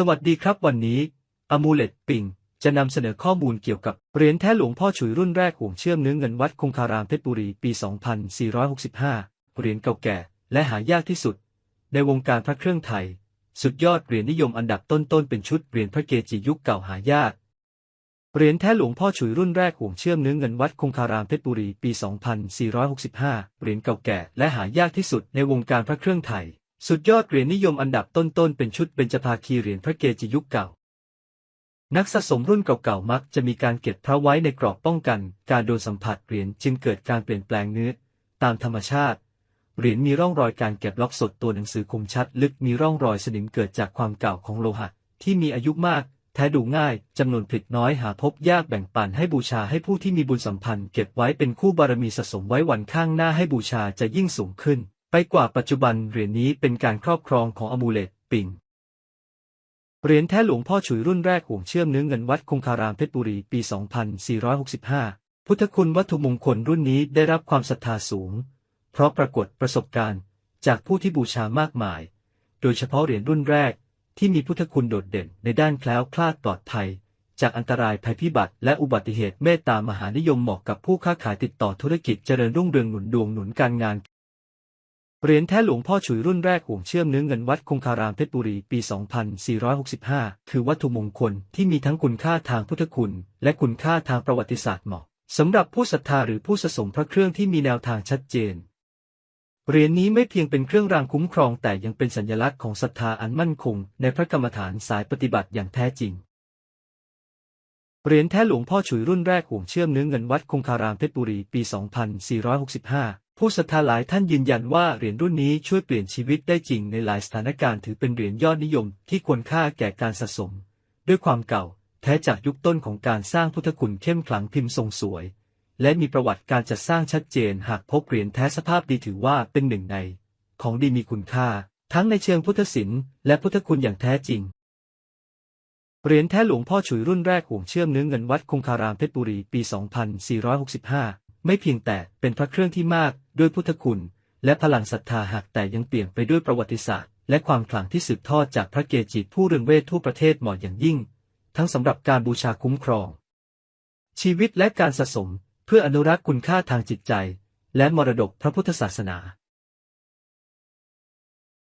สวัสดีครับวันนี้อมูเลตปิง จะนำเสนอข้อมูลเกี่ยวกับเหรียญแท้หลวงพ่อฉุยรุ่นแรกห่วงเชื่อมเนื้อเงินวัดคงคารามเพชรบุรีปี 2465 เหรียญเก่าแก่ และหายากที่สุด ในวงการพระเครื่องไทย สุดยอดเหรียญนิยมอันดับต้นๆเป็นชุดเหรียญพระเกจิยุคเก่าหายาก เหรียญแท้หลวงพ่อฉุยรุ่นแรกห่วงเชื่อมเนื้อเงินวัดคงคารามเพชรบุรีปี 2465 เหรียญเก่าแก่ และหายากที่สุดในวงการพระเครื่องไทย สุดยอดเหรียญนิยมอันดับต้นๆ เป็นชุดเบญจภาคีเหรียญพระเกจิยุคเก่า นักสะสมรุ่นเก่าๆ มักจะมีการเก็บพระไว้ในกรอบป้องกัน การโดนสัมผัสเหรียญจึงเกิดการเปลี่ยนแปลงเนื้อ ตามธรรมชาติ เหรียญมีร่องรอยการเก็บล็อกสดตัวหนังสือคมชัด ลึกมีร่องรอยสนิมเกิดจากความเก่าของโลหะ ที่มีอายุมาก แท้ดูง่ายจำนวนผลิตน้อยหาพบยากแบ่งปันให้บูชาให้ผู้ที่มีบุญสัมพันธ์ เก็บไว้เป็นคู่บารมีสะสมไว้วันข้างหน้าให้บูชาจะยิ่งสูงขึ้น กว่าปัจจุบันเหรียญนี้เป็นการครอบครองของอมูเลตปิงเหรียญแท้หลวงพ่อฉุยรุ่นแรกห่วงเชื่อมเนื้อเงินวัดคงคารามเพชรบุรีปี 2465 พุทธคุณวัตถุมงคลรุ่นนี้ได้รับความศรัทธาสูง เพราะปรากฏประสบการณ์จากผู้ที่บูชามากมาย โดยเฉพาะเหรียญรุ่นแรกที่มีพุทธคุณโดดเด่นในด้านแคล้วคลาดปลอดภัย จากอันตรายภัยพิบัติและอุบัติเหตุเมตตามหานิยมเหมาะกับผู้ค้าขายติดต่อธุรกิจเจริญรุ่งเรืองหนุนดวงหนุนการงาน เหรียญแท้หลวงพ่อฉุยรุ่นแรกห่วงเชื่อมเนื้อเงินวัดคงคารามเพชรบุรีปี 2465 คือวัตถุมงคลที่มีทั้งคุณค่าทางพุทธคุณ และคุณค่าทางประวัติศาสตร์เหมาะสำหรับผู้ศรัทธาหรือผู้สะสมพระเครื่องที่มีแนวทางชัดเจน เหรียญนี้ไม่เพียงเป็นเครื่องรางคุ้มครองแต่ยังเป็นสัญลักษณ์ของศรัทธาอันมั่นคง ในพระกรรมฐานสายปฏิบัติอย่างแท้จริงเหรียญแท้หลวงพ่อฉุยรุ่นแรกห่วงเชื่อมเนื้อเงินวัดคงคารามเพชรบุรีปี 2465 ผู้ศรัทธาหลายท่านยืนยันว่าเหรียญรุ่นนี้ช่วยเปลี่ยนชีวิตได้จริงในหลายสถานการณ์ถือเป็นเหรียญยอดนิยมที่ควรค่าแก่การสะสม ด้วยความเก่า แท้จากยุคต้นของการสร้างพุทธคุณเข้มขลังพิมพ์ทรงสวย และมีประวัติการจัดสร้างชัดเจนหากพบเหรียญแท้สภาพดีถือว่าเป็นหนึ่งใน ของดีมีคุณค่า ทั้งในเชิงพุทธศิลป์และพุทธคุณอย่างแท้จริงเหรียญแท้หลวงพ่อฉุยรุ่นแรกห่วงเชื่อมเนื้อเงินวัดคงคารามเพชรบุรีปี 2465 ไม่เพียงแต่เป็นพระเครื่องที่มากด้วยพุทธคุณ และพลังศรัทธาหากแต่ยังเปลี่ยนไปด้วยประวัติศาสตร์ และความขลังที่สืบทอดจากพระเกจิผู้เรืองเวททั่วประเทศเหมาะอย่างยิ่ง ทั้งสำหรับการบูชาคุ้มครอง ชีวิตและการสะสมเพื่ออนุรักษ์คุณค่าทางจิตใจ และมรดกพระพุทธศาสนา